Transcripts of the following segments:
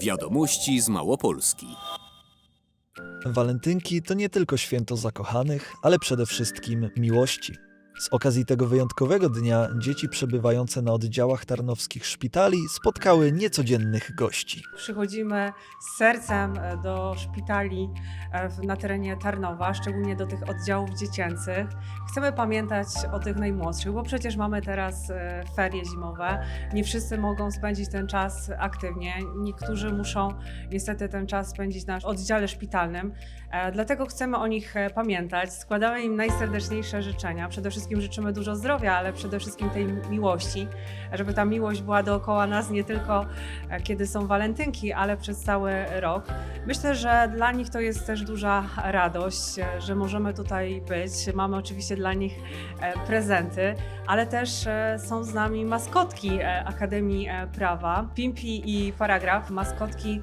Wiadomości z Małopolski. Walentynki to nie tylko święto zakochanych, ale przede wszystkim miłości. Z okazji tego wyjątkowego dnia dzieci przebywające na oddziałach tarnowskich szpitali spotkały niecodziennych gości. Przychodzimy z sercem e, do szpitali e, na terenie Tarnowa, szczególnie do tych oddziałów dziecięcych. Chcemy pamiętać o tych najmłodszych, bo przecież mamy teraz e, ferie zimowe. Nie wszyscy mogą spędzić ten czas aktywnie. Niektórzy muszą niestety ten czas spędzić na oddziale szpitalnym. Dlatego chcemy o nich pamiętać. Składamy im najserdeczniejsze życzenia. Przede wszystkim życzymy dużo zdrowia, ale przede wszystkim tej miłości, żeby ta miłość była dookoła nas nie tylko e, kiedy są walentynki, ale przez cały rok. Myślę, że dla nich to jest też duża radość, e, że możemy tutaj być. Mamy oczywiście dla nich e, prezenty, ale też są z nami maskotki Akademii Prawa, Pimpi i Paragraf, maskotki,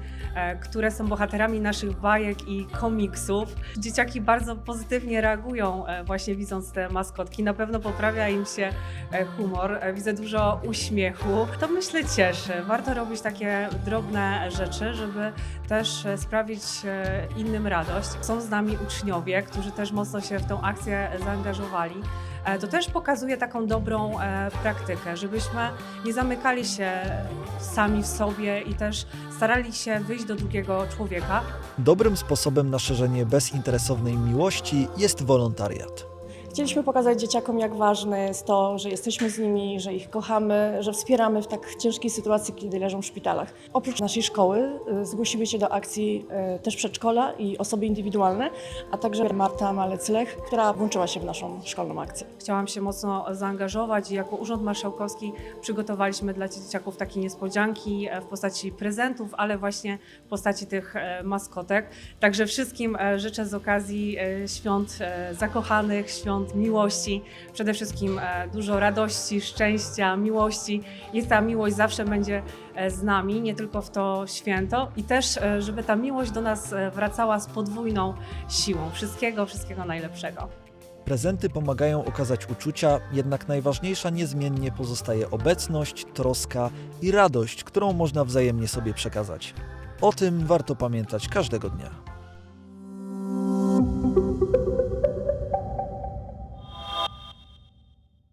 które są bohaterami naszych bajek i komiksów. Dzieciaki bardzo pozytywnie reagują właśnie widząc te maskotki. Na pewno poprawia im się e, humor, e, widzę dużo uśmiechu. To myślę cieszy. Warto robić takie drobne rzeczy, żeby też e, sprawić innym radość. Są z nami uczniowie, którzy też mocno się w tą akcję zaangażowali. To też pokazuje taką dobrą praktykę, żebyśmy nie zamykali się sami w sobie i też starali się wyjść do drugiego człowieka, Dobrym sposobem na szerzenie bezinteresownej miłości jest wolontariat. Chcieliśmy pokazać dzieciakom, jak ważne jest to, że jesteśmy z nimi, że ich kochamy, że wspieramy w tak ciężkiej sytuacji, kiedy leżą w szpitalach. Oprócz naszej szkoły y, zgłosiły się do akcji y, też przedszkola i osoby indywidualne, a także Marta Malec-Lech, która włączyła się w naszą szkolną akcję. Chciałam się mocno zaangażować i jako Urząd Marszałkowski przygotowaliśmy dla dzieciaków takie niespodzianki e, w postaci prezentów, ale właśnie w postaci tych e, maskotek. Także wszystkim e, życzę z okazji świąt zakochanych, świąt miłości, przede wszystkim e, dużo radości, szczęścia, miłości. Niech ta miłość zawsze będzie e, z nami, nie tylko w to święto i też, e, żeby ta miłość do nas wracała z podwójną siłą. Wszystkiego, wszystkiego najlepszego. Prezenty pomagają okazać uczucia, jednak najważniejsza niezmiennie pozostaje obecność, troska i radość, którą można wzajemnie sobie przekazać. O tym warto pamiętać każdego dnia.